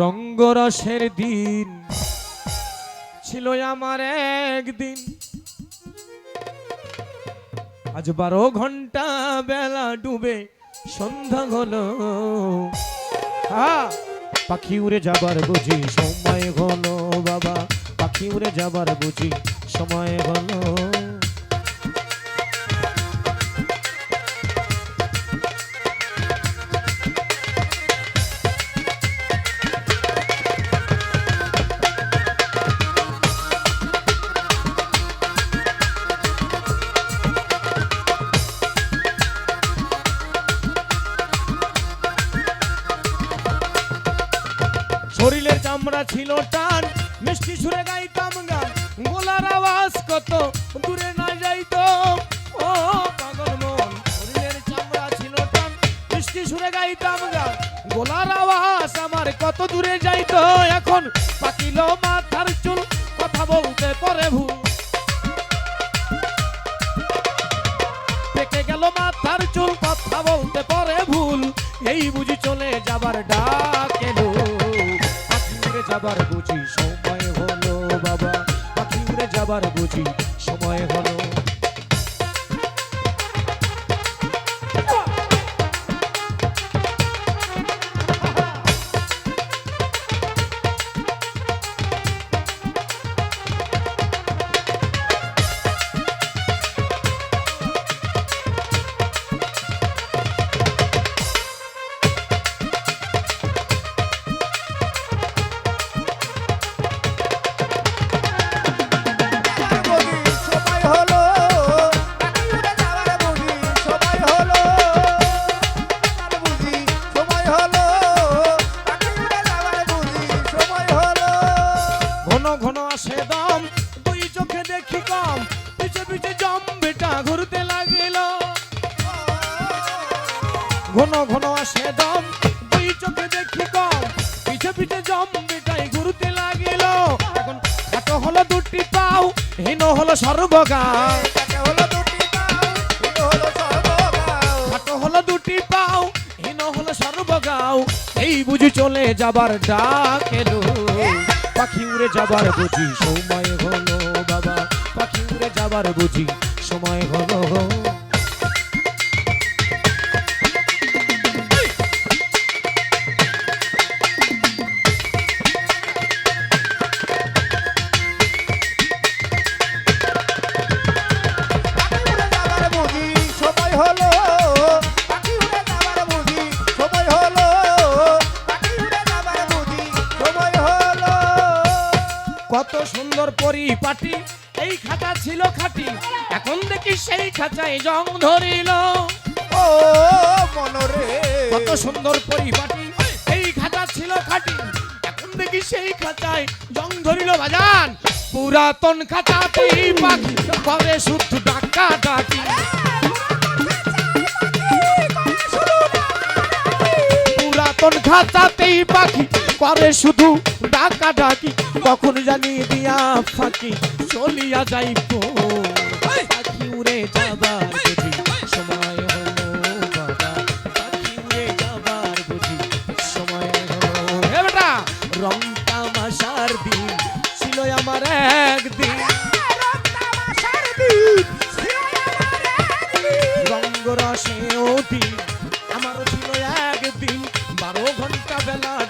রঙ্গরসের দিন ছিল আমার একদিন। আজ বারো ঘণ্টা বেলা ডুবে সন্ধ্যা হলো। পাখি উড়ে যাবার বুঝি সময় হলো, বাবা। পাখি উড়ে যাবার বুঝি সময় হলো। শরীরের চামড়া ছিল টান, মিষ্টি সুরে গাইতাম গান। গোলার আওয়াজ কত, দূরে না যাইতো। ও পাগল মন, শরীরের চামড়া ছিল টান, মিষ্টি সুরে গাইতাম গান। গোলার আওয়াজ আমার কত দূরে এখন পাকিল মাথার চুল, কথা বলতে পরে ভুল পেকে গেল মাথার চুল, কথা বলতে পরে ভুল। এই বুঝি চলে যাবার ডাক যাবার বুঝি সময় হলো বাবা। পাখি উড়ে যাবার বুঝি সময় হলো ঘন আসে দম, দুই চোখে দেখি কম। পিছে পিছে জম, বেটা ঘুরতে লাগিল। ঘন ঘন আসে দম, দুই চোখে দেখি কম। পিছে পিছে জম, বেটাই ঘুরতে লাগিল। এখন খাটো হলো দুটি পাও, হীন হলো সর্বগা এই বুঝি চলে যাবার ডাক এলো। পাখি উড়ে যাবার বুঝি সময় হলো বাবা। পাখি উড়ে যাবার বুঝি সময় হলো। কত সুন্দর পরিপাটি। এই খাতা ছিল খাটি এখন দেখি সেই খাঁচায় জং ধরিল। ও মনরে। কত সুন্দর পরিপাটি এই খাতা ছিল খাটি এখন দেখি সেই খাঁচায় জং ধরিল বাজান। পুরাতন খাঁচাতেই পাখি করে শুধু ডাকা ডাকি। পুরাতন খাঁচাতেই পাখি করে শুধু ডাকা ডাকি কখন জানি দিয়া ফাঁকি চলিয়া যাইব। পাখি উড়ে যাবার বুঝি সময় হলো বাবা। পাখি উড়ে যাবার বুঝি সময় হলো হে বেটা! রং তামাশার দিন ছিল আমার একদিন। দিন আমারও ছিল একদিন বারো ঘণ্টা বেলা।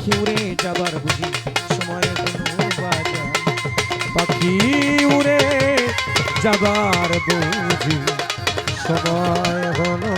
পাখি উড়ে যাবার বুঝি সময় পাখি উড়ে যাবার বুঝি সময় হলো